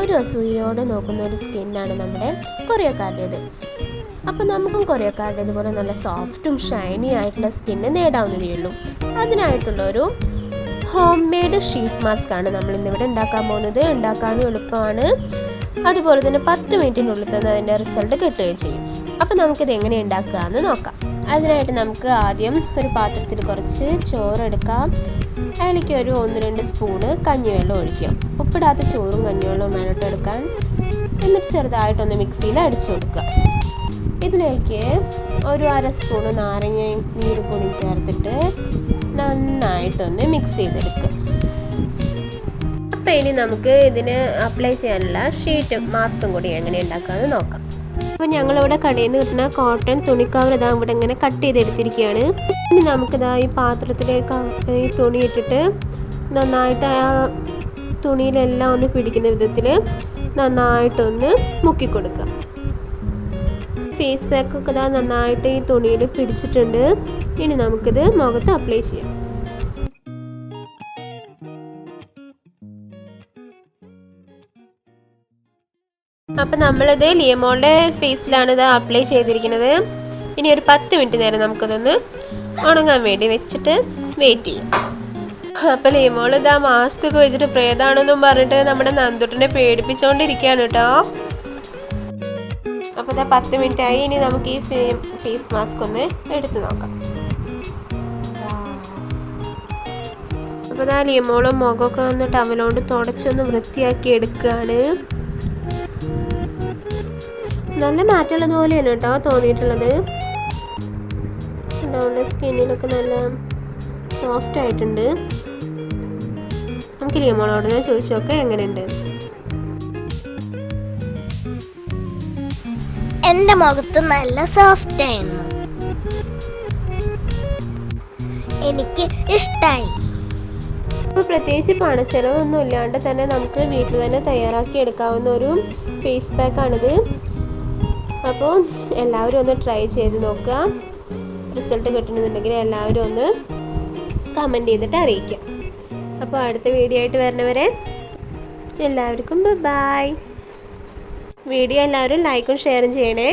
എല്ലാവരും അസൂയയോടെ നോക്കുന്ന ഒരു സ്കിന്നാണ് നമ്മുടെ കൊറിയക്കാരുടേത്. അപ്പോൾ നമുക്കും കൊറിയക്കാരുടെ ഇതുപോലെ നല്ല സോഫ്റ്റും ഷൈനി ആയിട്ടുള്ള സ്കിന്ന് നേടാവുന്നതേ ഉള്ളൂ. അതിനായിട്ടുള്ള ഒരു ഹോം മെയ്ഡ് ഷീറ്റ് മാസ്ക് ആണ് നമ്മൾ ഇന്നിവിടെ ഉണ്ടാക്കാൻ പോകുന്നത്. ഉണ്ടാക്കാനും എളുപ്പമാണ്. അതുപോലെ തന്നെ പത്ത് മിനിറ്റിനുള്ളിൽ തന്നെ അതിന്റെ റിസൾട്ട് കിട്ടുകയും ചെയ്യും. അപ്പോൾ നമുക്കിത് എങ്ങനെ ഉണ്ടാക്കുക എന്ന് നോക്കാം. അതിനായിട്ട് നമുക്ക് ആദ്യം ഒരു പാത്രത്തിൽ കുറച്ച് ചോറെടുക്കാം. അതിലേക്ക് ഒരു ഒന്ന് രണ്ട് സ്പൂണ് കഞ്ഞിവെള്ളം ഒഴിക്കാം. ഉപ്പിടാത്ത ചോറും കഞ്ഞിവെള്ളവും വേണം എടുക്കാൻ. എന്നിട്ട് ചെറുതായിട്ടൊന്ന് മിക്സിയിൽ അടിച്ചു കൊടുക്കുക. ഇതിലേക്ക് ഒരു അര സ്പൂണ് നാരങ്ങ നീര് കൂടി ചേർത്തിട്ട് നന്നായിട്ടൊന്ന് മിക്സ് ചെയ്തെടുക്കുക. അപ്പോൾ ഇനി നമുക്ക് ഇതിന് അപ്ലൈ ചെയ്യാനുള്ള ഷീറ്റും മാസ്കും കൂടി എങ്ങനെ ഉണ്ടാക്കാമെന്ന് നോക്കാം. അപ്പോൾ ഞങ്ങളിവിടെ കടയിൽ നിന്ന് കിട്ടുന്ന കോട്ടൺ തുണിക്കവർ ഇതാ ഇവിടെ ഇങ്ങനെ കട്ട് ചെയ്തെടുത്തിരിക്കുകയാണ് ഇനി നമുക്കിതാ ഈ പാത്രത്തിലേക്ക് ഈ തുണി ഇട്ടിട്ട് നന്നായിട്ട് ആ തുണിയിലെല്ലാം ഒന്ന് പിടിക്കുന്ന വിധത്തിൽ നന്നായിട്ടൊന്ന് മുക്കി കൊടുക്കുക ഫേസ് പാക്കൊക്കെ ഇതാ നന്നായിട്ട് ഈ തുണിയിൽ പിടിച്ചിട്ടുണ്ട്. ഇനി നമുക്കിത് മുഖത്ത് അപ്ലൈ ചെയ്യാം. അപ്പം നമ്മളിത് ലിയമോളുടെ ഫേസിലാണ് ഇത് അപ്ലൈ ചെയ്തിരിക്കുന്നത്. ഇനി ഒരു പത്ത് മിനിറ്റ് നേരം നമുക്കിതൊന്ന് ഉണങ്ങാൻ വേണ്ടി വെച്ചിട്ട് വെയിറ്റ് ചെയ്യും. അപ്പം ലിയമോൾ ഇത് ആ മാസ്ക് ഒക്കെ വെച്ചിട്ട് പ്രേതാണെന്നും പറഞ്ഞിട്ട് നമ്മുടെ നന്ദുട്ടിനെ പേടിപ്പിച്ചുകൊണ്ടിരിക്കുകയാണ് കേട്ടോ. അപ്പോൾ ഇതാ പത്ത് മിനിറ്റ് ആയി. ഇനി നമുക്ക് ഈ ഫേസ് മാസ്ക് ഒന്ന് എടുത്ത് നോക്കാം. അപ്പോൾ ഇതാ ലിയമോളും മുഖമൊക്കെ ഒന്ന് ടവലോണ്ട് തുടച്ചൊന്ന് വൃത്തിയാക്കി എടുക്കുകയാണ്. നല്ല മാറ്റമുള്ളത് പോലെയാണ് കേട്ടോ തോന്നിയിട്ടുള്ളത്. അവളുടെ സ്കിന്നിലൊക്കെ നല്ല സോഫ്റ്റ് ആയിട്ടുണ്ട്. നമുക്ക് ലിയമോളോട് ചോദിച്ചു നോക്കാം എങ്ങനെയുണ്ട്? എന്റെ മുഖത്ത് നല്ല സോഫ്റ്റ് ആയിരുന്നു. എനിക്ക് ഇഷ്ടമായി ഇപ്പോൾ പ്രത്യേകിച്ച് പണച്ചെലവൊന്നും ഇല്ലാണ്ട് തന്നെ നമുക്ക് വീട്ടിൽ തന്നെ തയ്യാറാക്കി എടുക്കാവുന്ന ഒരു ഫേസ് പാക്കാണിത് അപ്പോൾ എല്ലാവരും ഒന്ന് ട്രൈ ചെയ്ത് നോക്കുക. റിസൾട്ട് കിട്ടണമെന്നുണ്ടെങ്കിൽ എല്ലാവരും ഒന്ന് കമന്റ് ചെയ്തിട്ട് അറിയിക്കാം അപ്പോൾ അടുത്ത വീഡിയോ ആയിട്ട് വരണവരെ എല്ലാവർക്കും ബൈ വീഡിയോ എല്ലാവരും ലൈക്കും ഷെയറും ചെയ്യണേ.